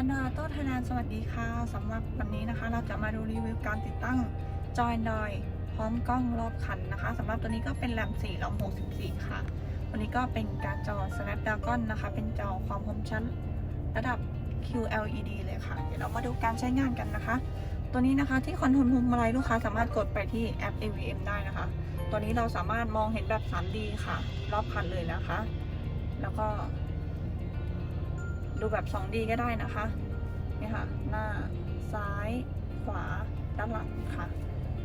Thailand สวัสดีค่ะสำหรับวันนี้นะคะ เราจะมาดูรีวิวการติดตั้งจอ Android พร้อมกล้องรอบคันนะคะสำหรับตัวนี้ก็เป็นแรม4รอม64 ค่ะ วันนี้ก็เป็นการจอ Snapdragon นะคะ เป็นจอความคมชัดระดับ QLED เลยค่ะ เดี๋ยวเรามาดูการใช้งานกันนะคะ ตัวนี้นะคะที่คอนโทรลพวงมาลัยลูกค้าสามารถกดไปที่แอป AVM ได้นะคะ ตัวนี้เราสามารถมองเห็นแบบ 3D ค่ะ รอบคันเลยนะคะ แล้วก็ ดูแบบ 2D ก็ได้นะคะนี่ค่ะ หน้าซ้าย ขวา ด้านหลังค่ะ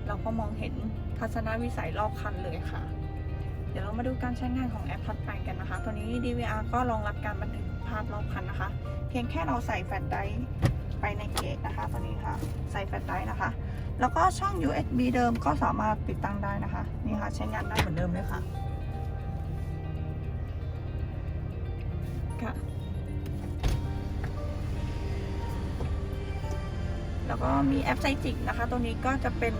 เราก็มองเห็นทัศนวิสัยรอบคันเลยค่ะ เดี๋ยวเรามาดูการใช้งานของแอปถัดไปกันนะคะ ตัวนี้ DVR ก็รองรับการบันทึกภาพรอบคันนะคะ เพียงแค่เราใส่แฟลชไดรฟ์ไปในเกจนะคะ ตัวนี้ค่ะ ใส่แฟลชไดรฟ์นะคะ แล้วก็ช่อง USB เดิมก็สามารถติดตั้งได้นะคะ นี่ค่ะ ใช้งานได้เหมือนเดิมเลยค่ะ แล้วก็มีแอปไซจิกนะคะ ตัวนี้ก็จะเป็น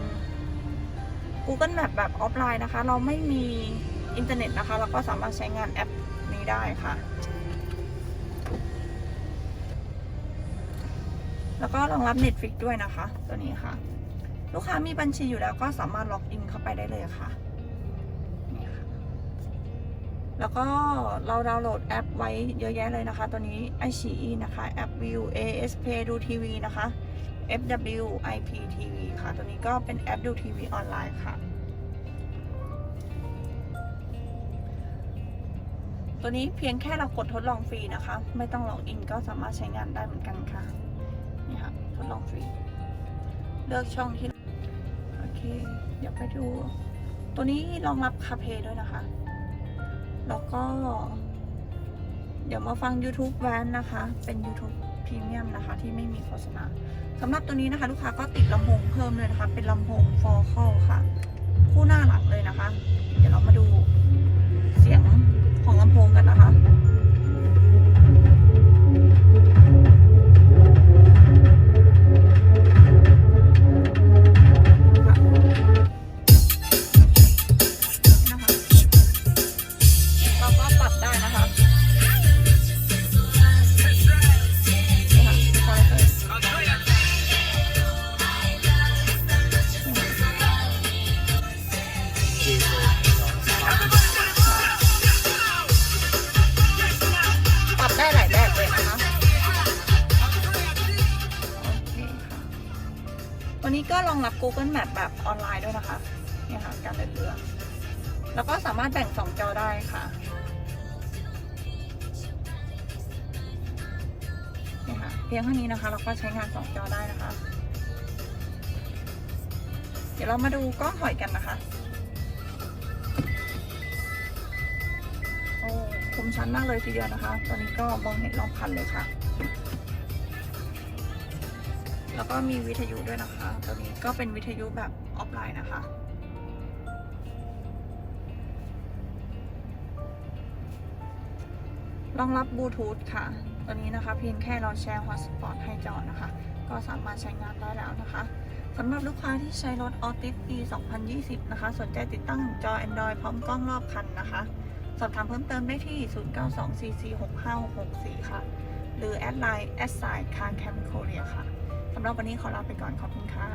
Google Map แบบออฟไลน์นะคะ เราไม่มีอินเทอร์เน็ตนะคะ เราก็สามารถใช้งานแอปนี้ได้ค่ะ แล้วก็รองรับ Netflix ด้วยนะคะ ตัวนี้ค่ะ ลูกค้ามีบัญชีอยู่แล้วก็สามารถล็อกอินเข้าไปได้เลยค่ะนี่ค่ะ แล้วก็เราดาวน์โหลดแอปไว้เยอะแยะเลยนะคะ ตัวนี้ i อ e นะคะ แอป View ASP ดูทีวีนะคะ FW IPTV ค่ะ ตัวนี้ก็เป็นแอปดูทีวีออนไลน์ค่ะ ตัวนี้เพียงแค่เรากดทดลองฟรีนะคะ ไม่ต้องล็อกอินก็สามารถใช้งานได้เหมือนกันค่ะ นี่ค่ะ ทดลองฟรี เลือกช่องที่ โอเค เดี๋ยวไปดู ตัวนี้รองรับคาเพด้วยนะคะ แล้วก็ เดี๋ยวมาฟัง YouTube แวนนะคะ เป็น YouTube พรีเมียมนะคะที่ไม่มีโฆษณาสำหรับตัวนี้นะคะ ลูกค้าก็ติดลำโพงเพิ่มเลยนะคะ เป็นลำโพงฟอร์คอ ปรับได้หลายแบบเลยนะคะโอเคค่ะตัวนี้ก็รองรับ Google Map แบบออนไลน์ด้วยนะคะเนี่ยค่ะการเดินเรือ แล้วก็สามารถแบ่งสองจอได้ค่ะเนี่ยค่ะเพียงเท่านี้นะคะ เราก็ใช้งานสองจอได้นะคะ เดี๋ยวเรามาดูกล้องถอยกันนะคะ คมชัดมากเลยทีเดียวนะคะ ตอนนี้ก็มองเห็นรอบคันเลยค่ะ แล้วก็มีวิทยุด้วยนะคะตัวนี้ก็เป็นวิทยุแบบออฟไลน์นะคะรองรับบลูทูธค่ะตัวนี้นะคะเพียงแค่เราแชร์ฮอตสปอตให้จอนะคะ ก็สามารถใช้งานได้แล้วนะคะสำหรับลูกค้าที่ใช้รถออติสปี 2020 นะคะ สนใจติดตั้งจอ Android พร้อมกล้องรอบคันนะคะ สอบถามเพิ่มเติมได้ที่ 0924465664 ค่ะ หรือแอดไลน์แอดไซน์คาร์แคมโคเรียค่ะ สำหรับวันนี้ขอลาไปก่อนขอบคุณค่ะ